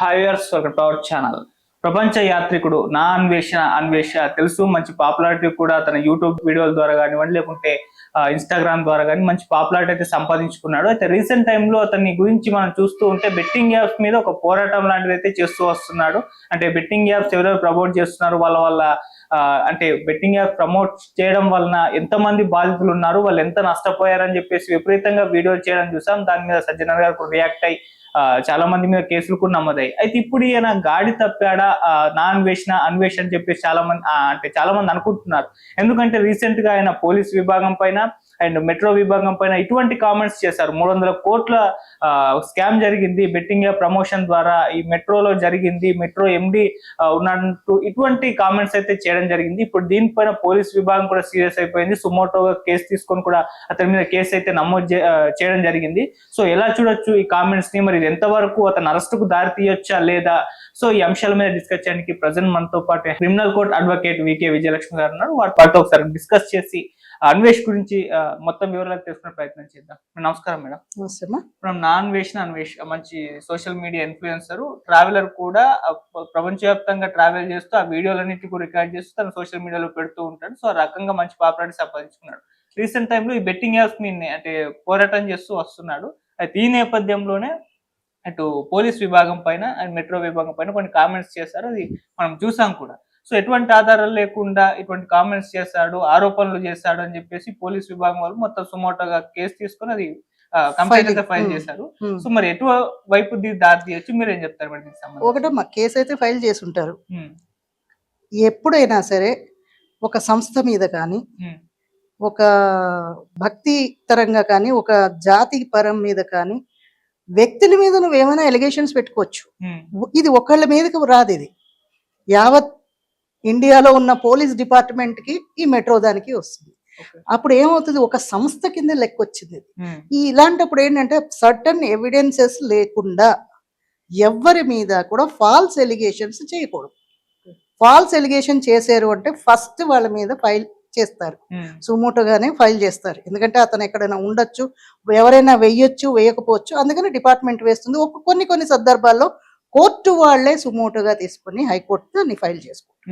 హైయర్స్ ఒక tower channel. ప్రపంచ యాత్రికుడు నా అన్వేషణ అన్వేష తెలుసు మంచి పాపులారిటీ కూడా తన యూట్యూబ్ వీడియోల ద్వారా కానివ్వండి లేకుంటే ఇన్స్టాగ్రామ్ ద్వారా కానీ మంచి పాపులారిటీ అయితే సంపాదించుకున్నాడు. అయితే రీసెంట్ టైంలో అతని గురించి మనం చూస్తూ ఉంటే బెట్టింగ్ యాప్స్ మీద ఒక పోరాటం లాంటిది అయితే చేస్తూ వస్తున్నాడు. అంటే బెట్టింగ్ యాప్స్ ఎవరెవరు ప్రమోట్ చేస్తున్నారు వాళ్ళ వాళ్ళ అంటే బెట్టింగ్ యాప్ ప్రమోట్ చేయడం వలన ఎంతమంది బాధితులు ఉన్నారు వాళ్ళు ఎంత నష్టపోయారని చెప్పేసి విపరీతంగా వీడియోలు చేయడం చూసాం. దాని మీద సజ్జనర్ గారు రియాక్ట్ అయ్యి ఆ, చాలా మంది మీద కేసులు కూడా నమోదాయి అయితే ఇప్పుడు ఈయన గాడి తప్పాడా ఆ, నా అన్వేషణ అన్వేషణ అని చెప్పేసి చాలా మంది అంటే చాలా మంది అనుకుంటున్నారు. ఎందుకంటే రీసెంట్గా ఆయన పోలీస్ విభాగం పైన అండ్ మెట్రో విభాగం పైన ఇటువంటి కామెంట్స్ చేశారు. మూడు వందల కోట్ల స్కామ్ జరిగింది. బెట్టింగ్ ప్రమోషన్ ద్వారా ఈ మెట్రోలో జరిగింది. మెట్రో ఎండి ఉన్నట్టు ఇటువంటి కామెంట్స్ అయితే చేయడం జరిగింది. ఇప్పుడు దీనిపైన పోలీస్ విభాగం కూడా సీరియస్ అయిపోయింది. సుమోటోగా కేసు తీసుకొని కూడా అతని మీద కేసు అయితే నమోదు చేయడం జరిగింది. సో ఎలా చూడొచ్చు ఈ కామెంట్స్ని? మరి ఇది ఎంతవరకు అతను అరెస్ట్కు దారి తీయొచ్చా లేదా? సో ఈ అంశాల మీద డిస్కస్ చేయడానికి ప్రజెంట్ మనతో పాటు criminal court advocate V K Vijayalakshmi గారు ఉన్నారు. వారి ఒకసారి డిస్కస్ చేసి అన్వేష్ గురించి మొత్తం వివరాలు తెలుసుకునే ప్రయత్నం చేద్దాం. నమస్కారం మేడం. మనం నాన్ అన్వేషణ అన్వేష్ మంచి సోషల్ మీడియా ఇన్ఫ్లుయెన్సర్ ట్రావెలర్ కూడా ప్రపంచవ్యాప్తంగా ట్రావెల్ చేస్తూ ఆ వీడియోలన్నింటినీ రికార్డ్ చేస్తూ తన సోషల్ మీడియాలో పెడుతూ ఉంటాడు. సో ఆ రకంగా మంచి పాపులారిటీ సంపాదించుకున్నాడు. రీసెంట్ టైంలో ఈ బెట్టింగ్ యాప్స్ మీద అంటే పోరాటం చేస్తూ వస్తున్నాడు. అయితే ఈ నేపథ్యంలోనే అటు పోలీస్ విభాగం పైన అండ్ మెట్రో విభాగం పైన కొన్ని కామెంట్స్ చేశారు. అది మనం చూసాం కూడా. సో ఎటువంటి ఆధారాలు లేకుండా ఇటువంటి కామెంట్స్ చేశాడు ఆరోపణలు చేశాడు అని చెప్పేసి పోలీస్ విభాగం వాళ్ళు మొత్తం సుమోటోగా కేసు తీసుకొని అది కంప్లైంట్ అయితే. File Hmm. చేశారు. ఉమ్. సో మరి ఎటు వైపు దారి తీయొచ్చు? మీరు ఏం చెప్తారు మరి దీనికి సంబంధించి? ఒకటే మా కేసు అయితే ఫైల్ చేసి ఉంటారు ఉమ్, ఎప్పుడైనా సరే ఒక సంస్థ మీద కానీ ఒక భక్తి తరంగా కానీ ఒక జాతి పరం మీద కానీ వ్యక్తుల మీద నువ్వు ఏమైనా ఎలిగేషన్స్ పెట్టుకోవచ్చు ఇది ఒకళ్ళ మీదకి రాదు ఇది. యావత్ ఇండియాలో ఉన్న పోలీస్ డిపార్ట్మెంట్కి ఈ మెట్రో దానికి వస్తుంది. అప్పుడు ఏమవుతుంది? ఒక సంస్థ కింద లెక్క వచ్చింది. ఈ ఇలాంటప్పుడు ఏంటంటే సర్టన్ ఎవిడెన్సెస్ లేకుండా ఎవరి మీద కూడా ఫాల్స్ ఎలిగేషన్స్ చేయకూడదు. ఫాల్స్ ఎలిగేషన్ చేశారు అంటే ఫస్ట్ వాళ్ళ మీద ఫైల్ చేస్తారు. సుమోటోగానే ఫైల్ చేస్తారు. ఎందుకంటే అతను ఎక్కడైనా ఉండొచ్చు ఎవరైనా వెయ్యొచ్చు వేయకపోవచ్చు అందుకని డిపార్ట్మెంట్ వేస్తుంది. ఒక కొన్ని కొన్ని సందర్భాల్లో కోర్టు వాళ్ళే సుమోటోగా తీసుకొని హైకోర్టు దాన్ని ఫైల్ చేసుకుంటారు.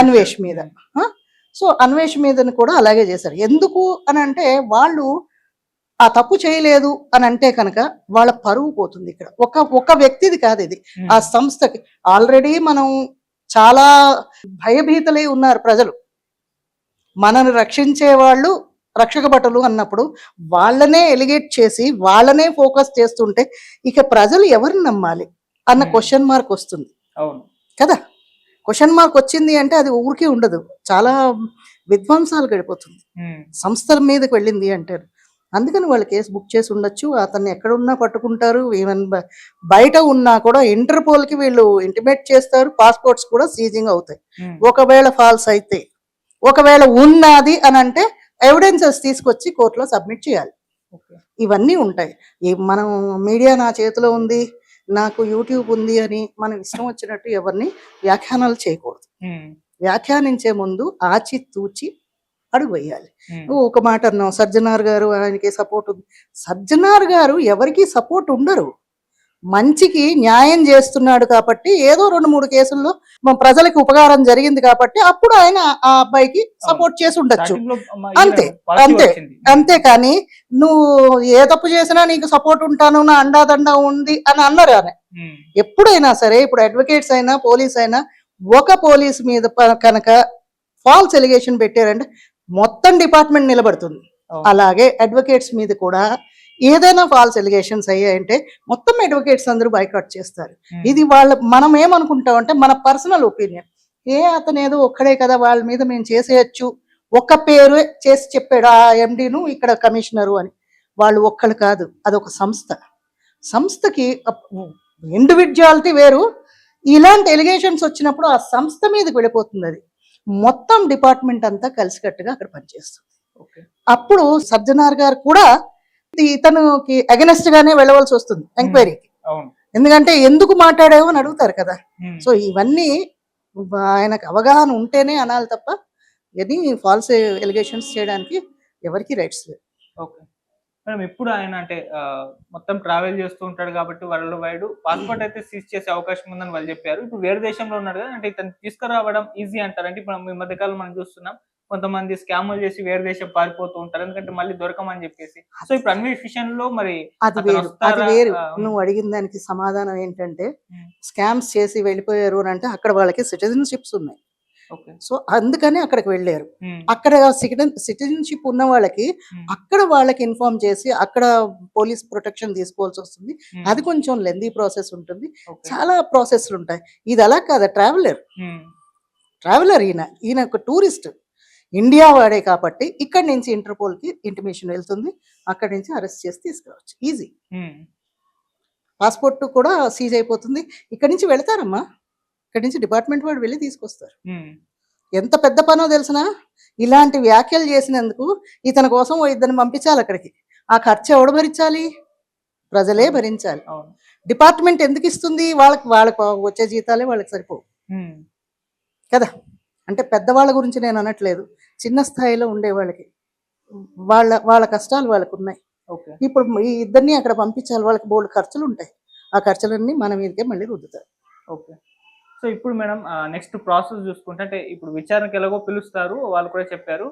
అన్వేష్ మీద? సో అన్వేష్ మీదని కూడా అలాగే చేశారు. ఎందుకు అని అంటే వాళ్ళు ఆ తప్పు చేయలేదు అని అంటే కనుక వాళ్ళ పరువు పోతుంది ఇక్కడ. ఒక ఒక వ్యక్తిది కాదు ఇది. ఆ సంస్థకి ఆల్రెడీ మనం చాలా భయభీతలై ఉన్నారు ప్రజలు. మనని రక్షించే వాళ్ళు రక్షక భటులు అన్నప్పుడు వాళ్ళనే ఎలిగేట్ చేసి వాళ్ళనే ఫోకస్ చేస్తుంటే ఇక ప్రజలు ఎవరిని నమ్మాలి? అన్న. క్వశ్చన్ మార్క్ వస్తుంది. అవును. కదా? క్వశ్చన్ మార్క్ వచ్చింది అంటే అది ఊరికే ఉండదు. చాలా విధ్వంసాలు గడిపోతుంది. సంస్థల మీదకి వెళ్ళింది అంటారు. అందుకని వాళ్ళు కేసు బుక్ చేసి ఉండొచ్చు. అతన్ని ఎక్కడున్నా పట్టుకుంటారు. ఈవెన్ బయట ఉన్నా కూడా ఇంటర్పోల్కి వీళ్ళు ఇంటిమేట్ చేస్తారు. పాస్పోర్ట్స్ కూడా సీజింగ్ అవుతాయి. ఒకవేళ ఫాల్స్ అయితే ఒకవేళ ఉన్నది అని అంటే ఎవిడెన్సెస్ తీసుకొచ్చి కోర్టులో సబ్మిట్ చేయాలి. ఇవన్నీ ఉంటాయి. మనం మీడియా నా చేతిలో ఉంది. నాకు యూట్యూబ్ ఉంది అని మనం ఇష్టం వచ్చినట్టు ఎవరిని వ్యాఖ్యానాలు చేయకూడదు. వ్యాఖ్యానించే ముందు ఆచి తూచి అడుగు వేయాలి. ఒక మాట అన్నావు సజ్జనార్ గారు ఆయనకి సపోర్ట్ ఉంది. సజ్జనార్ గారు ఎవరికి సపోర్ట్ ఉండరు. మంచికి న్యాయం చేస్తున్నాడు కాబట్టి ఏదో రెండు మూడు కేసుల్లో ప్రజలకు ఉపకారం జరిగింది కాబట్టి అప్పుడు ఆయన ఆ అబ్బాయికి సపోర్ట్ చేసి ఉండొచ్చు. అంతే, అంతే, వచ్చింది. అంతేకాని నువ్వు ఏ తప్పు చేసినా నీకు సపోర్ట్ ఉంటాను నా అండాదండ ఉంది అని అన్నారు ఆయన ఎప్పుడైనా సరే ఇప్పుడు అడ్వకేట్స్ అయినా పోలీస్ అయినా ఒక పోలీస్ మీద కనుక ఫాల్స్ ఎలిగేషన్ పెట్టారంటే మొత్తం డిపార్ట్మెంట్ నిలబడుతుంది. అలాగే అడ్వకేట్స్ మీద కూడా ఏదైనా ఫాల్స్ ఎలిగేషన్స్ అయ్యాయంటే మొత్తం అడ్వకేట్స్ అందరూ బైకాట్ చేస్తారు. ఉమ్, ఇది వాళ్ళ మనం ఏమనుకుంటాం అంటే మన పర్సనల్ ఒపీనియన్ ఏ అతను ఏదో ఒక్కడే కదా వాళ్ళ మీద మేము చేసేయచ్చు. ఒక్క పేరు చేసి చెప్పాడు ఆ ఎండిను ఇక్కడ కమిషనరు అని. వాళ్ళు ఒక్కళ్ళు కాదు అదొక సంస్థ. సంస్థకి ఇండివిజువాలిటీ వేరు. ఇలాంటి ఎలిగేషన్స్ వచ్చినప్పుడు ఆ సంస్థ మీదకి వెళ్ళిపోతుంది అది. మొత్తం డిపార్ట్మెంట్ అంతా కలిసికట్టుగా అక్కడ పనిచేస్తుంది. అప్పుడు సజ్జనార్ గారు కూడా ఇతనుకి అగెనెస్ట్ గానే వెళ్ళవలసి వస్తుంది ఎంక్వైరీకి. అవును. ఎందుకంటే ఎందుకు మాట్లాడావు అని అడుగుతారు కదా. ఉమ్, సో ఇవన్నీ ఆయనకు అవగాహన ఉంటేనే అనాలి తప్ప ఎనీ ఫాల్స్ ఎలిగేషన్స్ చేయడానికి ఎవరికి రైట్స్ లేవు. ఓకే. మేడం ఇప్పుడు ఆయన అంటే మొత్తం ట్రావెల్ చేస్తూ ఉంటాడు కాబట్టి వరల్డ్ వైడ్ పాస్పోర్ట్ అయితే సీజ్ చేసే అవకాశం ఉందని వాళ్ళు చెప్పారు. ఇప్పుడు వేరే దేశంలో ఉన్నాడు కదా అంటే ఇతను తీసుకురావడం ఈజీ అంటారు అంటే ఇప్పుడు ఈ మధ్యకాలం మనం చూస్తున్నాం కొంతమంది స్కాములు చేసి వేరే దేశం పారిపోతూ ఉంటారు. ఎందుకంటే మళ్ళీ దొరకమని చెప్పేసి. సో ఇప్పుడు అన్వేష్ విషయంలో మరి అది వేరు. అది? వేరు. నువ్వు అడిగిన దానికి సమాధానం ఏంటంటే. స్కామ్స్ చేసి వెళ్ళిపోయారు అని అంటే అక్కడ వాళ్ళకి సిటిజన్షిప్స్ ఉన్నాయి. సో అందుకని అక్కడికి వెళ్ళారు. అక్కడ సిటిజన్షిప్ ఉన్న వాళ్ళకి అక్కడ వాళ్ళకి ఇన్ఫార్మ్ చేసి అక్కడ పోలీస్ ప్రొటెక్షన్ తీసుకోవాల్సి వస్తుంది. అది కొంచెం లెందీ ప్రాసెస్ ఉంటుంది. చాలా ప్రాసెస్లు ఉంటాయి. ఇది అలా కాదు ట్రావెలర్. ట్రావెలర్ ఈయన. ఈయన ఒక టూరిస్ట్. ఇండియా వాడే కాబట్టి ఇక్కడి నుంచి ఇంటర్పోల్కి ఇంటిమేషన్ వెళ్తుంది. అక్కడి నుంచి అరెస్ట్ చేసి తీసుకురావచ్చు. ఈజీ. పాస్పోర్ట్ కూడా సీజ్ అయిపోతుంది. ఇక్కడి నుంచి వెళ్తారమ్మా. ఇక్కడి నుంచి డిపార్ట్మెంట్ వాడు వెళ్ళి తీసుకొస్తారు. ఎంత పెద్ద పనో తెలిసిన? ఇలాంటి వ్యాఖ్యలు చేసినందుకు ఇతని కోసం ఓ ఇద్దరిని పంపించాలి అక్కడికి. ఆ ఖర్చు ఎవడు భరించాలి? ప్రజలే భరించాలి. అవును. డిపార్ట్మెంట్ ఎందుకు ఇస్తుంది? వాళ్ళకి వాళ్ళకి వచ్చే జీతాలే వాళ్ళకి సరిపోవు. కదా? అంటే పెద్దవాళ్ళ గురించి నేను అనట్లేదు. చిన్న స్థాయిలో ఉండే వాళ్ళకి. వాళ్ళ వాళ్ళ కష్టాలు వాళ్ళకు ఉన్నాయి. ఓకే. ఇప్పుడు ఈ ఇద్దరిని అక్కడ పంపించాలి. వాళ్ళకి బోల్డ్ ఖర్చులు ఉంటాయి. ఆ ఖర్చులన్నీ మన మీదకే మళ్ళీ రుద్దుతారు. ఓకే. సో ఇప్పుడు మేడం నెక్స్ట్ ప్రాసెస్ చూసుకుంటే అంటే ఇప్పుడు విచారణకు ఎలాగో పిలుస్తారు. వాళ్ళు కూడా చెప్పారు.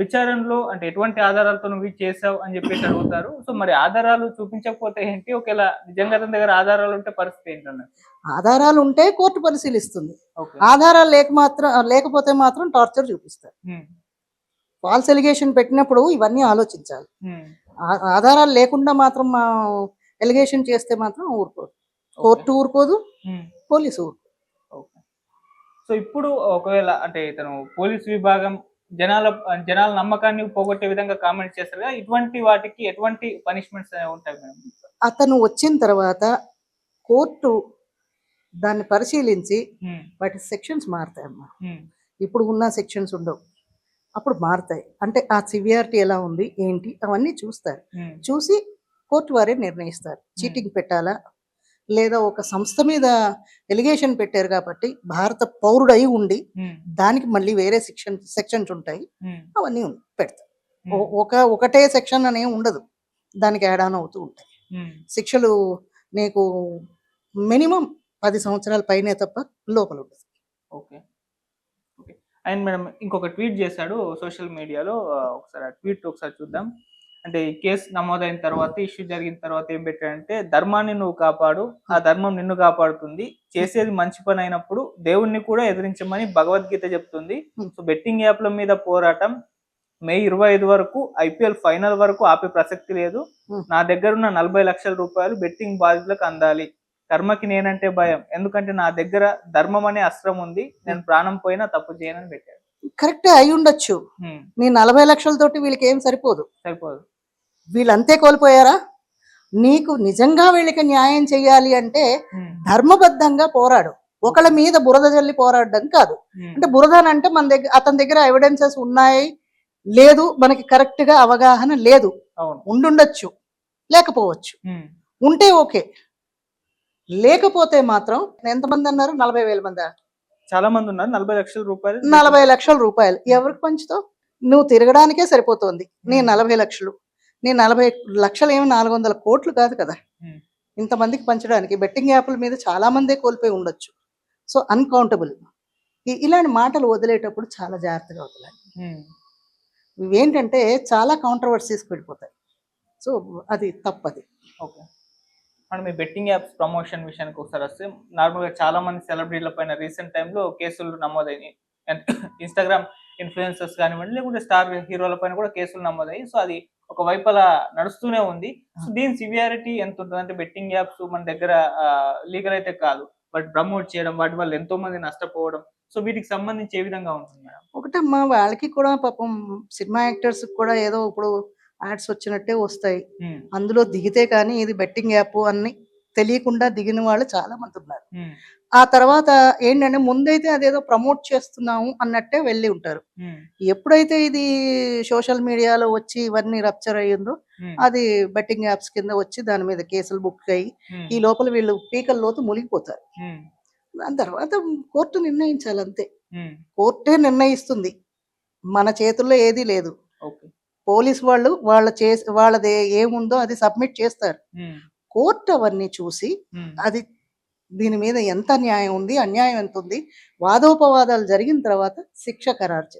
విచారణలో అంటే ఎటువంటి ఆధారాలతో నువ్వు ఇది చేసావు అని చెప్పేసి అడుగుతారు. సో మరి ఆధారాలు చూపించకపోతే ఏంటి? ఒకవేళ నిజంగా అతని దగ్గర ఆధారాలు ఉంటే పరిస్థితి ఏంటన్నారు ఆధారాలు ఉంటే కోర్టు పరిశీలిస్తుంది. ఆధారాలు లేక మాత్రం లేకపోతే మాత్రం టార్చర్ చూపిస్తారు. ఫాల్స్ ఎలిగేషన్ పెట్టినప్పుడు ఇవన్నీ ఆలోచించాలి. ఆధారాలు లేకుండా మాత్రం మా ఎలిగేషన్ చేస్తే మాత్రం ఊరుకోదు. కోర్టు ఊరుకోదు పోలీసు ఊరుకోదు. ఓకే. సో ఇప్పుడు ఒకవేళ అంటే ఇతను పోలీస్ విభాగం జనాల జనాల నమ్మకాన్ని పోగొట్టే విధంగా కామెంట్ చేస్తారు కదా ఇటువంటి వాటికి ఎటువంటి పనిష్మెంట్స్ ఉంటాయి మేడం? అతను వచ్చిన తర్వాత కోర్టు దాన్ని పరిశీలించి వాటి సెక్షన్స్ మారుతాయమ్మా. ఇప్పుడు ఉన్న సెక్షన్స్ ఉండవు. అప్పుడు మారుతాయి. అంటే ఆ సివియారిటీ ఎలా ఉంది ఏంటి అవన్నీ చూస్తారు. చూసి కోర్టు వారే నిర్ణయిస్తారు. చీటింగ్ పెట్టాలా లేదా ఒక సంస్థ మీద ఎలిగేషన్ పెట్టారు కాబట్టి భారత పౌరుడై ఉండి దానికి మళ్ళీ వేరే సెక్షన్ సెక్షన్స్ ఉంటాయి. అవన్నీ పెడతారు ఒక ఒకటే సెక్షన్ అనే ఉండదు. దానికి యాడ్ ఆన్ అవుతూ ఉంటాయి. శిక్షలు నీకు మినిమం పది సంవత్సరాల పైనే తప్ప లోపల ఉండదు. ఓకే. ఓకే. అండ్ మేడం ఇంకొక ట్వీట్ చేశాడు సోషల్ మీడియాలో. ఒకసారి ఆ ట్వీట్ ఒకసారి చూద్దాం. అంటే ఈ కేసు నమోదైన తర్వాత ఇష్యూ జరిగిన తర్వాత ఏం పెట్టాడంటే ధర్మాన్ని నువ్వు కాపాడు ఆ ధర్మం నిన్ను కాపాడుతుంది. చేసేది మంచి పని అయినప్పుడు దేవుణ్ణి కూడా ఎదిరించమని భగవద్గీత చెప్తుంది. సో బెట్టింగ్ యాప్ల మీద పోరాటం మే ఇరవై ఐదు వరకు ఐపీఎల్ ఫైనల్ వరకు ఆపే ప్రసక్తి లేదు. నా దగ్గర ఉన్న నలభై లక్షల రూపాయలు బెట్టింగ్ బాధితులకు అందాలి. కర్మకి నేనంటే భయం. ఎందుకంటే నా దగ్గర ధర్మం అనే అస్త్రం ఉంది. నేను ప్రాణం పోయినా తప్పు చేయనని పెట్టాడు. కరెక్టే అయి ఉండొచ్చు. నీ నలభై లక్షలతోటి వీళ్ళకి ఏం సరిపోదు. సరిపోదు. వీళ్ళు అంతే కోల్పోయారా? నీకు నిజంగా వీళ్ళకి న్యాయం చేయాలి అంటే ధర్మబద్ధంగా పోరాడు. ఒకళ్ళ మీద బురద జల్లి పోరాడడం కాదు. అంటే బురద అని అంటే మన దగ్గర అతని దగ్గర ఎవిడెన్సెస్ ఉన్నాయి. లేదు మనకి కరెక్ట్గా అవగాహన లేదు. ఉండుండొచ్చు. లేకపోవచ్చు. ఉంటే ఓకే. లేకపోతే మాత్రం ఎంతమంది అన్నారు? నలభై వేల మంది? చాలా మంది ఉన్నారు. నలభై లక్షల రూపాయలు నలభై లక్షల రూపాయలు. ఎవరికి పంచుతావు? నువ్వు తిరగడానికే సరిపోతుంది. నీ. నలభై లక్షలు. నీ నలభై లక్షలు ఏమి నాలుగు వందల కోట్లు కాదు కదా. ఇంతమందికి పంచడానికి బెట్టింగ్ యాప్ల మీద చాలా మందే కోల్పోయి ఉండొచ్చు. సో అన్కౌంటబుల్ ఇలాంటి మాటలు వదిలేటప్పుడు చాలా జాగ్రత్తగా వదలాలి. ఇవేంటంటే చాలా కాంట్రవర్సీస్కి వెళ్ళిపోతాయి. సో అది తప్పది. ఓకే. మనం ఈ బెట్టింగ్ యాప్స్ ప్రమోషన్ విషయానికి ఒకసారి వస్తే నార్మల్గా చాలా మంది సెలబ్రిటీల పైన రీసెంట్ టైంలో కేసులు నమోదైనాయి. ఇన్స్టాగ్రామ్ ఇన్ఫ్లుయెన్సర్స్ కానివ్వండి లేకుంటే స్టార్ హీరోల పైన కూడా కేసులు నమోదయ్యాయి. సో అది ఒక వైపు నడుస్తూనే ఉంది. సో దీని సివియారిటీ ఎంత ఉంటుంది అంటే బెట్టింగ్ యాప్స్ మన దగ్గర లీగల్ అయితే కాదు. బట్ ప్రమోట్ చేయడం వాటి వల్ల ఎంతో మంది నష్టపోవడం. సో వీటికి సంబంధించి ఏ విధంగా ఉంటుంది మేడం? ఒకటమ్మా వాళ్ళకి కూడా పాపం సినిమా యాక్టర్స్ కూడా ఏదో ఇప్పుడు యాడ్స్ వచ్చినట్టే వస్తాయి. అందులో దిగితే కానీ ఇది బెట్టింగ్ యాప్ అని తెలియకుండా దిగిన వాళ్ళు చాలా మంది ఉన్నారు. ఆ తర్వాత ఏంటంటే ముందైతే అదేదో ప్రమోట్ చేస్తున్నాము అన్నట్టే వెళ్ళి ఉంటారు. ఎప్పుడైతే ఇది సోషల్ మీడియాలో వచ్చి ఇవన్నీ రప్చర్ అయ్యిందో అది బెట్టింగ్ యాప్స్ కింద వచ్చి దాని మీద కేసులు బుక్ అయ్యి ఈ లోపల వీళ్ళు పీకల లోతు మునిగిపోతారు. దాని తర్వాత కోర్టు నిర్ణయించాలి అంతే. కోర్టే నిర్ణయిస్తుంది. మన చేతుల్లో ఏదీ లేదు. పోలీస్ వాళ్ళు వాళ్ళ చేసి వాళ్ళది ఏముందో అది సబ్మిట్ చేస్తారు. కోర్టు అవన్నీ చూసి. అది దీని మీద ఎంత న్యాయం ఉంది అన్యాయం ఎంత ఉంది వాదోపవాదాలు జరిగిన తర్వాత శిక్ష ఖరారు చేస్తారు.